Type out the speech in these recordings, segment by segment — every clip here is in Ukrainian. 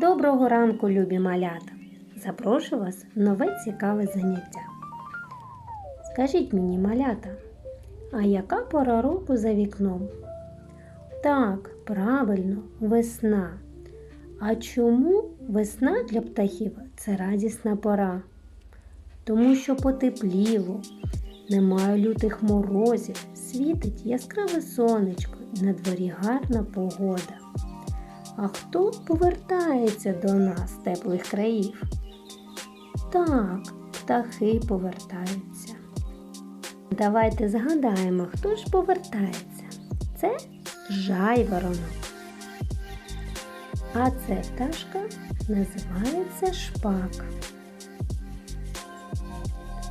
Доброго ранку, любі малята! Запрошую вас в нове цікаве заняття. Скажіть мені, малята, а яка пора року за вікном? Так, правильно, весна. А чому весна для птахів це радісна пора? Тому що потепліло, немає лютих морозів, світить яскраве сонечко на дворі гарна погода. А хто повертається до нас з теплих країв? Так, птахи повертаються. Давайте згадаємо, хто ж повертається. Це жайворонок. А це пташка називається шпак.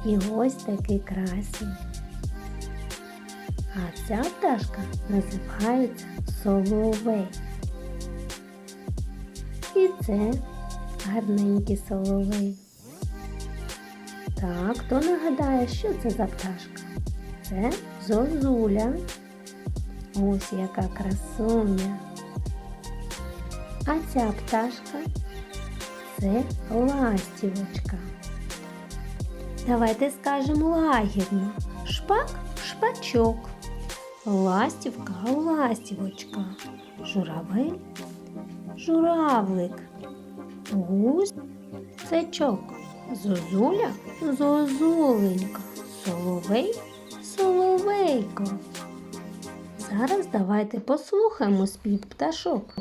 І ось такий красень. А ця пташка називається соловей. І це гарненький соловей. Так, хто нагадає, що це за пташка? Це зозуля. Ось яка красуня. А ця пташка це ластівочка. Давайте скажемо лагідно. Шпак шпачок. Ластівка ластівочка. Журавель журавлик. Гусь сечок. Зозуля зозуленька. Соловей соловейко. Зараз давайте послухаємо спів пташок.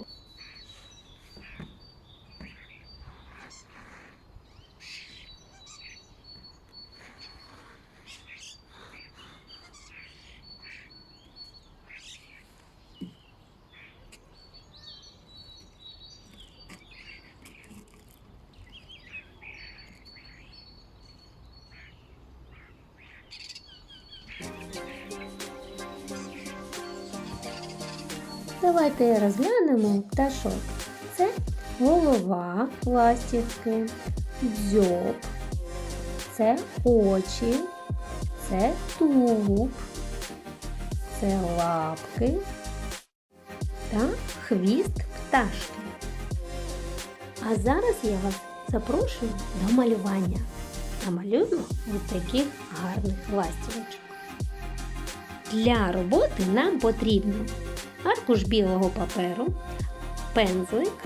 Давайте розглянемо пташок. Це голова ластівки, дзьоб, це очі, це тулуб, це лапки та хвіст пташки. А зараз я вас запрошую до малювання. Намалюємо ось таких гарних ластівочок. Для роботи нам потрібно аркуш білого паперу, пензлик,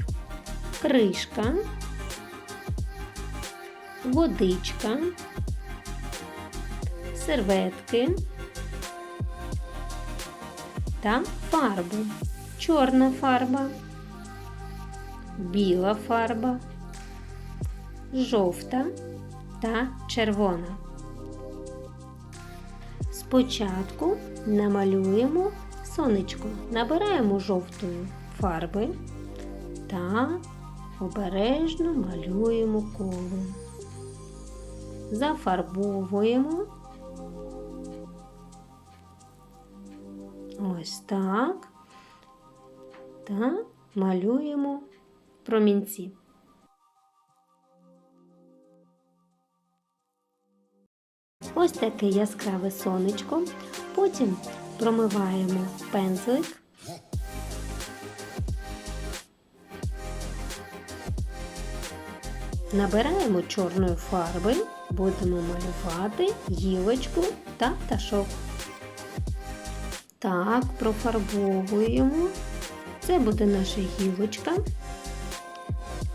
кришка, водичка, серветки та фарбу. Чорна фарба, біла фарба, жовта та червона. Спочатку намалюємо сонечко. Набираємо жовтої фарби та обережно малюємо коло. Зафарбовуємо. Ось так. Та малюємо промінці. Ось таке яскраве сонечко. Потім промиваємо пензлик. Набираємо чорної фарби, будемо малювати гілочку та пташок. Так, профарбовуємо. Це буде наша гілочка.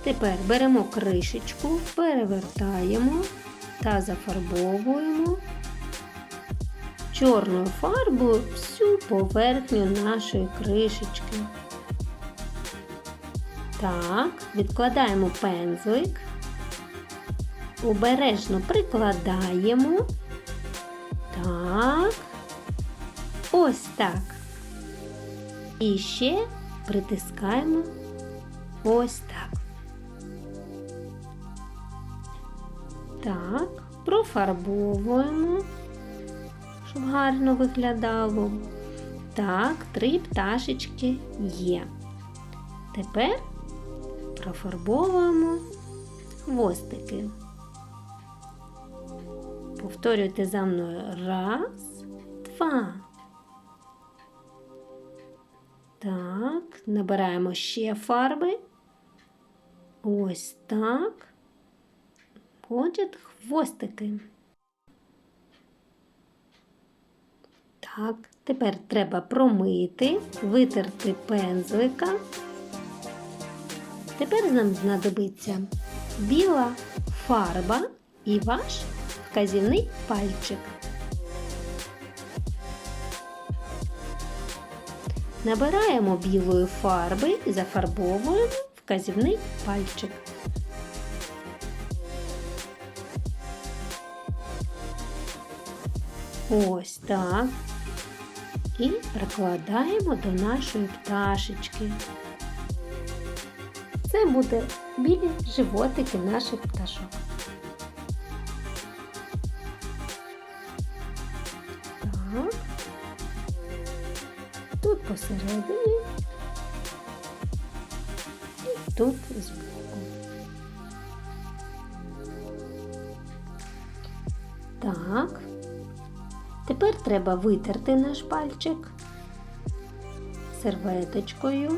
Тепер беремо кришечку, перевертаємо та зафарбовуємо чорною фарбою всю поверхню нашої кришечки. Так, відкладаємо пензлик, обережно прикладаємо. Так, ось так. І ще притискаємо ось так. Так, профарбовуємо щоб гарно виглядало. Так, три пташечки є. Тепер профарбовуємо хвостики. Повторюйте за мною раз, два. Так, набираємо ще фарби. Ось так. Ходять хвостики. Так, тепер треба промити, витерти пензлика. Тепер нам знадобиться біла фарба і ваш вказівний пальчик. Набираємо білої фарби і зафарбовуємо вказівний пальчик. Ось так. І прикладаємо до нашої пташечки. Це буде білі животики наших пташок. Так. Тут посередині і тут збоку. Так. Тепер треба витерти наш пальчик серветочкою.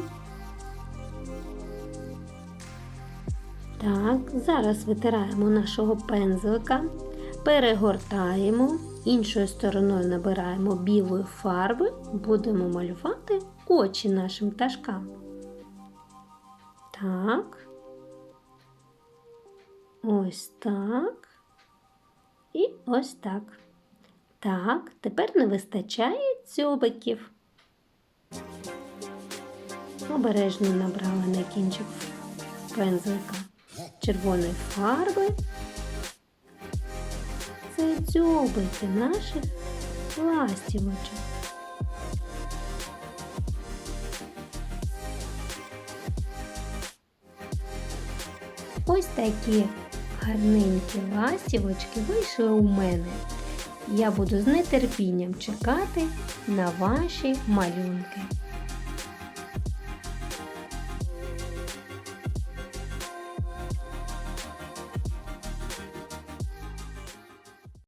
Так, зараз витираємо нашого пензлика, перегортаємо, іншою стороною набираємо білої фарби, будемо малювати очі нашим пташкам. Так. Ось так. І ось так. Так, тепер не вистачає дзьобиків. Обережно набрала на кінчик пензлика червоної фарби. Це дзьобики наших ластівочок. Ось такі гарненькі ластівочки вийшли у мене. Я буду з нетерпінням чекати на ваші малюнки.